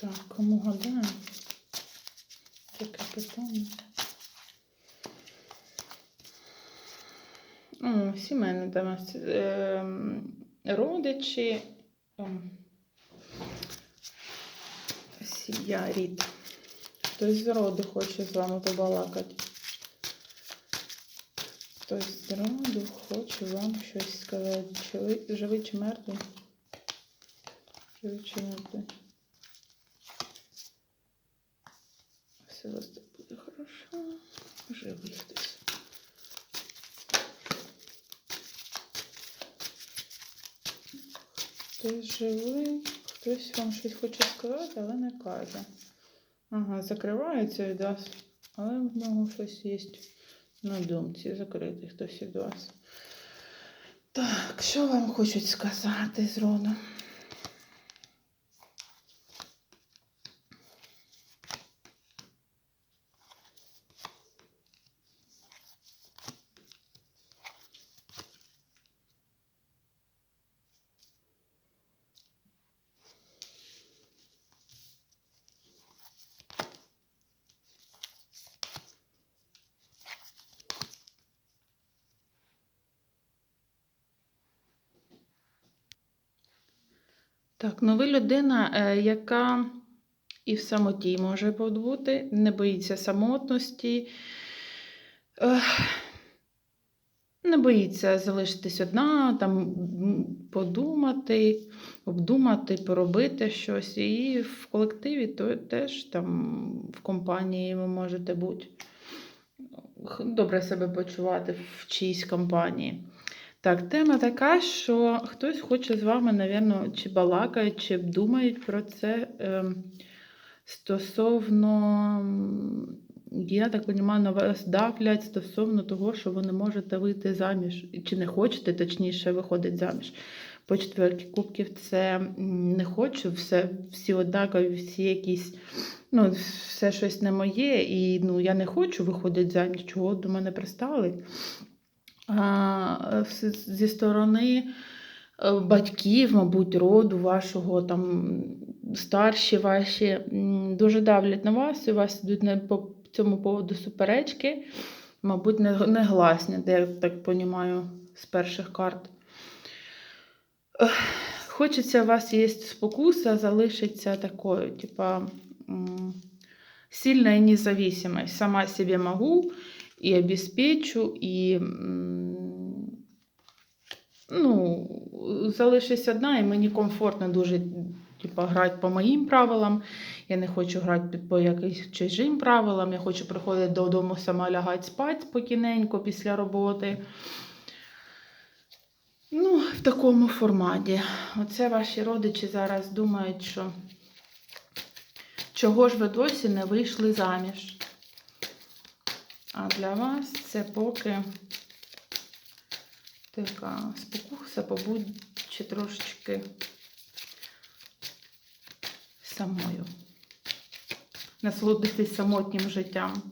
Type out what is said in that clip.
Так, кому гадаю? Таке питання. О, сімейна тема. Ем, Родичі. ем, Сім'я рід. Хтось з роду хоче з вами побалакати. Хтось з роду хоче вам щось сказати. Чи ви живий чи мертвий? Живий чи мертвий? Все у вас так буде хорошо. Живий хтось. Хтось живий, хтось вам щось хоче сказати, але не каже. Ага, закривається від вас, але в нього щось є на думці. Закритий хтось від вас. Так, що вам хочуть сказати з роду? Так, ну ви людина, е, яка і в самоті може побути, не боїться самотності, не боїться залишитись одна, там подумати, обдумати, поробити щось. І в колективі то теж там в компанії ви можете бути добре себе почувати в чиїсь компанії. Так, тема така, що хтось хоче з вами, напевно, чи балакають, чи думають про це ем, стосовно, я так розумію, на вас давлять стосовно того, що ви не можете вийти заміж, чи не хочете, точніше, виходить заміж. По четверті кубків це не хочу, все, всі однакові, всі якісь, ну, все щось не моє, і ну, я не хочу виходити заміж, чого до мене пристали зі сторони е, батьків, мабуть, роду вашого, там старші ваші дуже давлять на вас, і у вас йдуть не по цьому поводу суперечки, мабуть, не- негласні, де я так розумію, з перших карт. Хочеться, у вас є спокуса, залишиться такою, типа м, сильная независимость. Сама себе могу, і обезпечу, і ну, залишусь одна, і мені комфортно дуже типу, грати по моїм правилам. Я не хочу грати по якимось чужим правилам. Я хочу приходити додому сама лягати спати спокійненько після роботи. Ну, в такому форматі. Оце ваші родичі зараз думають, що чого ж ви досі не вийшли заміж. А для вас це поки така спокуса, побудь трошечки самою. Насолодитись самотнім життям.